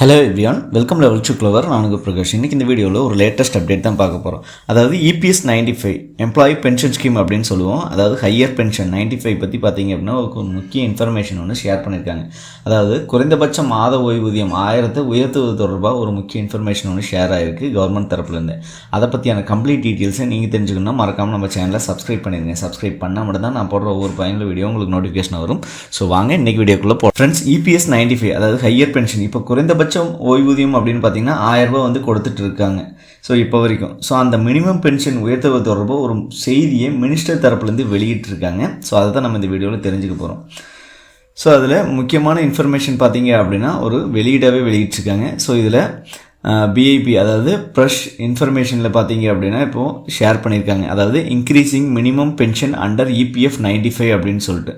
Hello everyone welcome level to clever நான் உங்கள் பிரகாஷ். இன்றைக்கி இந்த வீடியோவில் ஒரு லேட்டஸ்ட் அப்டேட் தான் பார்க்க போகிறோம் அதாவது EPS ninety five employee pension scheme அப்படின்னு சொல்லுவோம். அதாவது ஹையர் பென்ஷன் நைன்டி ஃபைவ் பற்றி பார்த்தீங்க அப்படின்னா ஒரு முக்கிய இன்ஃபர்மேஷன் ஒன்று ஷேர் பண்ணியிருக்காங்க அதாவது குறைந்தபட்ச மாத ஓய்வூதியம் ஆயிரத்தை உயர்த்துவது தொடர்பாக ஒரு முக்கிய இன்ஃபர்மேஷன் ஒன்று ஷேர் ஆகிருக்கு கவர்மெண்ட் தரப்புலேருந்து. அதை பற்றியான கம்ப்ளீட் டீட்டெயில்ஸை நீங்கள் தெரிஞ்சுக்கணும்னா மறக்காமல் நம்ம சேனலை சப்ஸ்கிரைப் பண்ணிடுங்க. சப்ஸ்கிரைப் பண்ணால் மட்டும் தான் நான் போடுற ஒவ்வொரு பயனுள்ள வீடியோ உங்களுக்கு நோட்டிஃபிகேஷன் வரும். ஸோ வாங்க இன்னைக்கு வீடியோக்குள்ளே போ ஃப்ரெண்ட்ஸ் இபிஎஸ் நைன்டி ஃபைவ் அதாவது ஹையர் பென்ஷன் இப்போ குறைந்தபட்ச குறைந்தபட்சம் ஓய்வூதியம் அப்படின்னு பார்த்தீங்கன்னா ஆயிரம் ரூபாய் வந்து கொடுத்துட்டு இருக்காங்க. ஸோ இப்போ வரைக்கும். ஸோ அந்த மினிமம் பென்ஷன் உயர்த்துவது தொடர்பாக ஒரு செய்தியை மினிஸ்டர் தரப்புலேருந்து வெளியிட்டிருக்காங்க ஸோ அதை தான் நம்ம இந்த வீடியோவில் தெரிஞ்சுக்க போகிறோம் ஸோ அதில் முக்கியமான இன்ஃபர்மேஷன் பார்த்தீங்க அப்படின்னா ஒரு வெளியீடாகவே வெளியிட்டிருக்காங்க ஸோ இதில் பிஐபி அதாவது ப்ரெஷ் இன்ஃபர்மேஷனில் பார்த்தீங்க அப்படின்னா இப்போது ஷேர் பண்ணியிருக்காங்க. அதாவது increasing minimum pension under EPF ninety five அப்படின்னு சொல்லிட்டு.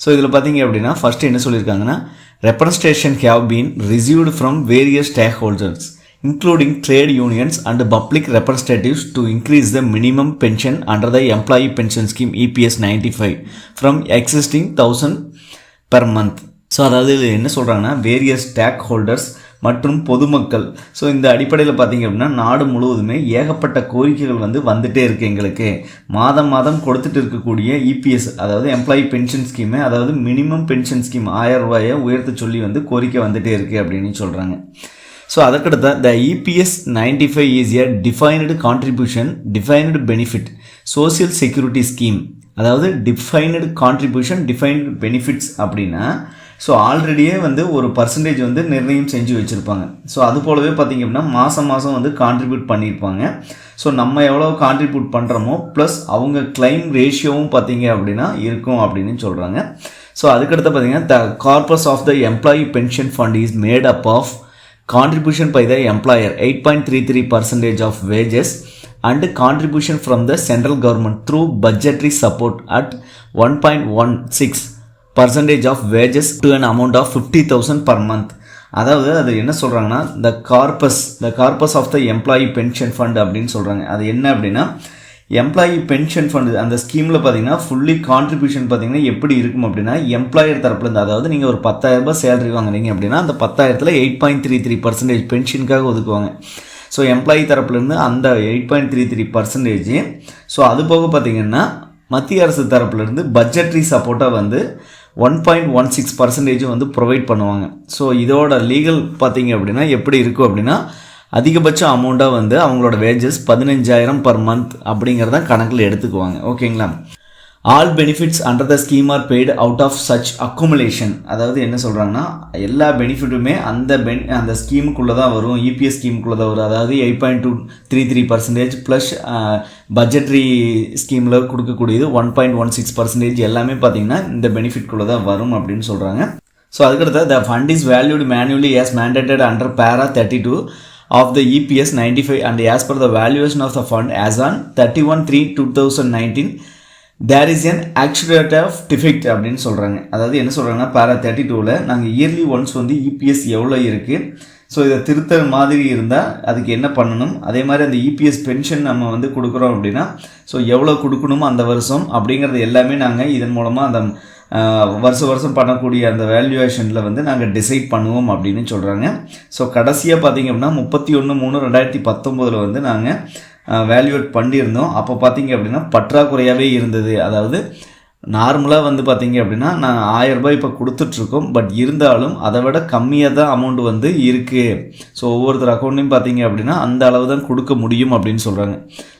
ஸோ இதில் பார்த்தீங்க அப்படின்னா ஃபஸ்ட்டு என்ன சொல்லியிருக்காங்கன்னா representations have been received from various stakeholders including trade unions and public representatives to increase the minimum pension under the employee pension scheme E EPS 95 from existing 1000 per month so அதாவது இது என்ன சொல்கிறாங்கன்னா various stack holders மற்றும் பொதுமக்கள். So இந்த அடிப்படையில் பார்த்தீங்க அப்படின்னா நாடு முழுவதுமே ஏகப்பட்ட கோரிக்கைகள் வந்து வந்துட்டே இருக்குது எங்களுக்கு. மாதம் மாதம் கொடுத்துட்டு இருக்கக்கூடிய இபிஎஸ் அதாவது எம்ப்ளாயி பென்ஷன் ஸ்கீமு அதாவது மினிமம் பென்ஷன் ஸ்கீம் ஆயிரம் ரூபாயை உயர்த்த சொல்லி வந்து கோரிக்கை வந்துட்டே இருக்குது அப்படின்னு சொல்கிறாங்க ஸோ அதற்கடுத்த the EPS ninety five is a defined contribution defined benefit social security scheme அதாவது டிஃபைனடு கான்ட்ரிபியூஷன் டிஃபைன்டு பெனிஃபிட்ஸ் அப்படின்னா ஸோ ஆல்ரெடியே வந்து ஒரு பர்சன்டேஜ் வந்து நிர்ணயம் செஞ்சு வச்சுருப்பாங்க. ஸோ அது போலவே பார்த்தீங்க அப்படின்னா மாதம் மாதம் வந்து கான்ட்ரிபியூட் பண்ணியிருப்பாங்க ஸோ நம்ம எவ்வளோ கான்ட்ரிபியூட் பண்ணுறோமோ ப்ளஸ் அவங்க கிளைம் ரேஷியோவும் பார்த்தீங்க அப்படின்னா இருக்கும் அப்படின்னு சொல்கிறாங்க ஸோ அதுக்கடுத்து பார்த்தீங்கன்னா the corpus of the employee pension fund is made up of contribution by the employer eight point three three percentage of wages and contribution from the central government through budgetary support at one point one six percentage of wages to an amount of fifty thousand per month அதாவது அது என்ன சொல்கிறாங்கன்னா the corpus the corpus of the employee pension fund அப்படின்னு சொல்கிறாங்க அது என்ன அப்படின்னா employee pension fund அந்த ஸ்கீமில் பார்த்தீங்கன்னா ஃபுல்லி கான்ட்ரிபியூஷன் பார்த்தீங்கன்னா எப்படி இருக்கும் அப்படின்னா எம்ப்ளாயர் தரப்புலேருந்து அதாவது நீங்கள் ஒரு பத்தாயிரம் ரூபாய் சேலரி வாங்குறீங்க அப்படின்னா அந்த பத்தாயிரத்தில் eight point three three percentage பென்ஷனுக்காக ஒதுக்குவாங்க. ஸோ எம்ப்ளாயி தரப்புலேருந்து அந்த eight point three three percentage so அது போக பார்த்தீங்கன்னா மத்திய அரசு தரப்புலேருந்து பட்ஜெட்ரி சப்போர்ட்டாக வந்து one point one six percentage வந்து ப்ரொவைட் பண்ணுவாங்க. ஸோ இதோட லீகல் பார்த்தீங்க அப்படின்னா எப்படி இருக்கும் அப்படின்னா அதிகபட்ச அமௌண்ட்டாக வந்து அவங்களோட வேஜஸ் பதினஞ்சாயிரம் பர் மந்த் அப்படிங்கிறத கணக்கில் எடுத்துக்குவாங்க. ஓகேங்களா all benefits under the scheme are paid out of such accumulation அதாவது என்ன சொல்கிறாங்கன்னா எல்லா பெனிஃபிட்டுமே அந்த பென் அந்த ஸ்கீமுக்குள்ளே தான் வரும். இபிஎஸ் ஸ்கீமுக்குள்ளே தான் வரும். அதாவது eight point two three three percentage plus budgetary ஸ்கீமில் கொடுக்கக்கூடியது one point one six percentage எல்லாமே பார்த்தீங்கன்னா இந்த பெனிஃபிட்குள்ளே தான் வரும் அப்படின்னு சொல்கிறாங்க ஸோ அதுக்கடுத்து the fund is valued manually as mandated under para thirty two of the EPS 95 and as per the valuation of the fund as on 31 3 2019 there is an accurate of defect அப்படின்னு சொல்கிறாங்க அதாவது என்ன சொல்கிறாங்கன்னா para thirty டூவில் நாங்கள் yearly once வந்து EPS எவ்வளோ இருக்குது ஸோ இதை திருத்த மாதிரி இருந்தால் அதுக்கு என்ன பண்ணணும்? அதே மாதிரி அந்த இபிஎஸ் பென்ஷன் நம்ம வந்து கொடுக்குறோம் அப்படின்னா ஸோ எவ்வளோ கொடுக்கணுமோ அந்த வருஷம் அப்படிங்கிறது எல்லாமே நாங்கள் இதன் மூலமாக அந்த வருஷம் வருஷம் பண்ணக்கூடிய அந்த வேல்யூவேஷனில் வந்து நாங்கள் டிசைட் பண்ணுவோம் அப்படின்னு சொல்கிறாங்க ஸோ கடைசியாக பார்த்தீங்க அப்படின்னா முப்பத்தி ஒன்று மூணு ரெண்டாயிரத்தி பத்தொம்போதில் வந்து நாங்கள் வேல்யூவேட் பண்ணியிருந்தோம். அப்போ பார்த்தீங்க அப்படின்னா பற்றாக்குறையாகவே இருந்தது. அதாவது நார்மலாக வந்து பார்த்திங்க அப்படின்னா நான் ஆயிரம் ரூபாய் இப்போ கொடுத்துட்ருக்கோம். பட் இருந்தாலும் அதை விட கம்மியாக தான் அமௌண்ட் வந்து இருக்குது ஸோ ஒவ்வொருத்தர் அக்கௌண்ட்லையும் பார்த்தீங்க அப்படின்னா அந்த அளவு தான் கொடுக்க முடியும் அப்படின்னு சொல்கிறாங்க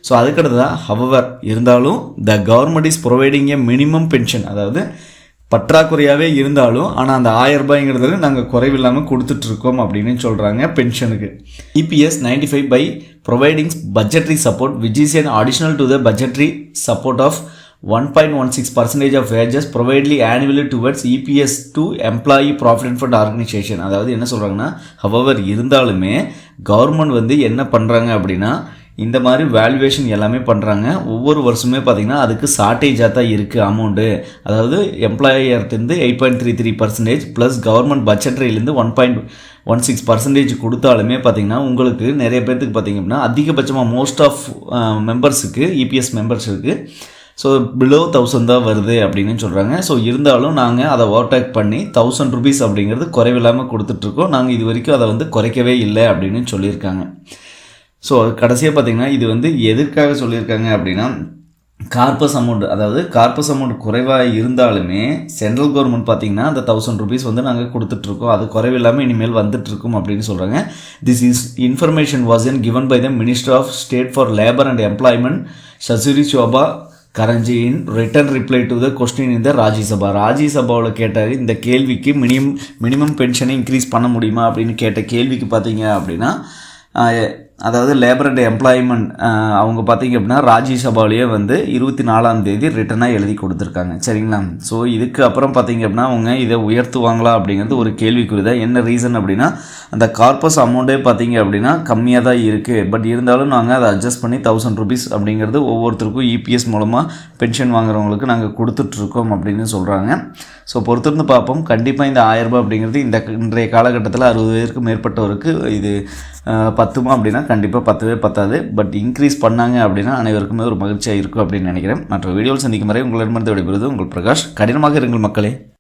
ஸோ அதுக்கடுத்ததான் ஹவவர் இருந்தாலும் the government is providing a minimum pension அதாவது பற்றாக்குறையாகவே இருந்தாலும் ஆனால் அந்த ஆயிரம் ரூபாய்ங்கிறதுல நாங்கள் குறைவில்லாமல் கொடுத்துட்ருக்கோம் அப்படின்னு சொல்கிறாங்க பென்ஷனுக்கு. EPS ninety five by providing budgetary support which is an additional to the budgetary support of 1.16 percentage of wages provided annually towards EPS to employee provident fund organisation அதாவது என்ன சொல்கிறாங்கன்னா ஹவர் இருந்தாலுமே கவர்மெண்ட் வந்து என்ன பண்ணுறாங்க அப்படின்னா இந்த மாதிரி வேல்யூவேஷன் எல்லாமே பண்ணுறாங்க ஒவ்வொரு வருஷமே பார்த்திங்கன்னா அதுக்கு ஷார்ட்டேஜாக தான் இருக்குது அமௌண்ட்டு அதாவது எம்ப்ளாயர்லேருந்து eight point three three percentage plus government பட்ஜெட்ரிலேருந்து one point one six percentage கொடுத்தாலுமே பார்த்தீங்கன்னா உங்களுக்கு நிறைய பேர்த்துக்கு பார்த்தீங்க அப்படின்னா அதிகபட்சமாக மோஸ்ட் ஆஃப் மெம்பர்ஸுக்கு இபிஎஸ் மெம்பர்ஸுக்கு ஸோ பிலோ தௌசண்ட் தான் வருது அப்படின்னு சொல்கிறாங்க ஸோ இருந்தாலும் நாங்கள் அதை ஓவர்டேக் பண்ணி தௌசண்ட் ருபீஸ் அப்படிங்கிறது குறைவில்லாமல் கொடுத்துட்ருக்கோம் நாங்கள் இது வரைக்கும் அதை வந்து குறைக்கவே இல்லை அப்படின்னு சொல்லியிருக்காங்க. ஸோ கடைசியாக பார்த்தீங்கன்னா இது வந்து எதற்காக சொல்லியிருக்காங்க அப்படின்னா கார்பஸ் அமௌண்ட் அதாவது கார்பஸ் அமௌண்ட் குறைவாக இருந்தாலுமே சென்ட்ரல் கவர்மெண்ட் பார்த்தீங்கன்னா அந்த தௌசண்ட் ருபீஸ் வந்து நாங்கள் கொடுத்துட்ருக்கோம். அது குறைவில்லாமல் இனிமேல் வந்துட்டுருக்கும் அப்படின்னு சொல்கிறாங்க this is information was in given by the minister of state for labour and employment Sushri Shobha Karandlaje in written reply to the question இந்த ராஜ்யசபா ராஜ்யசபாவில் கேட்டார் இந்த கேள்விக்கு மினிமம் மினிமம் பென்ஷனை இன்க்ரீஸ் பண்ண முடியுமா அப்படின்னு கேட்ட கேள்விக்கு பார்த்தீங்க அப்படின்னா அதாவது லேபர் அண்ட் எம்ப்ளாய்மெண்ட் அவங்க பார்த்தீங்க அப்படின்னா ராஜ்யசபாலேயே வந்து இருபத்தி நாலாம் தேதி ரிட்டனாக எழுதி கொடுத்துருக்காங்க. சரிங்களா? ஸோ இதுக்கு அப்புறம் பார்த்தீங்க அப்படின்னா அவங்க இதை உயர்த்துவாங்களா அப்படிங்கிறது ஒரு கேள்விக்குறி தான். என்ன ரீசன் அப்படின்னா அந்த கார்பஸ் அமௌண்ட்டே பார்த்தீங்க அப்படின்னா கம்மியாக தான் இருக்குது பட் இருந்தாலும் நாங்கள் அதை அட்ஜஸ்ட் பண்ணி தௌசண்ட் ருபீஸ் அப்படிங்கிறது ஒவ்வொருத்தருக்கும் இபிஎஸ் மூலமாக பென்ஷன் வாங்குறவங்களுக்கு நாங்கள் கொடுத்துட்ருக்கோம் அப்படின்னு சொல்கிறாங்க ஸோ பொறுத்திருந்து பார்ப்போம். கண்டிப்பாக இந்த ஆயிரம் ரூபாய் அப்படிங்கிறது இந்த இன்றைய காலகட்டத்தில் அறுபது பேருக்கு மேற்பட்டவருக்கு இது பத்துமா அப்படின்னா கண்டிப்பாக பத்தவே பத்தாது. பட் இன்க்ரீஸ் பண்ணாங்க அப்படின்னா அனைவருக்குமே ஒரு மகிழ்ச்சியாக இருக்கும் அப்படின்னு நினைக்கிறேன். மற்ற வீடியோவில் சந்திக்கும் வரை உங்களிடமிருந்து விடைபெறுவது உங்கள் பிரகாஷ். கடினமாக இருங்கள் மக்களே.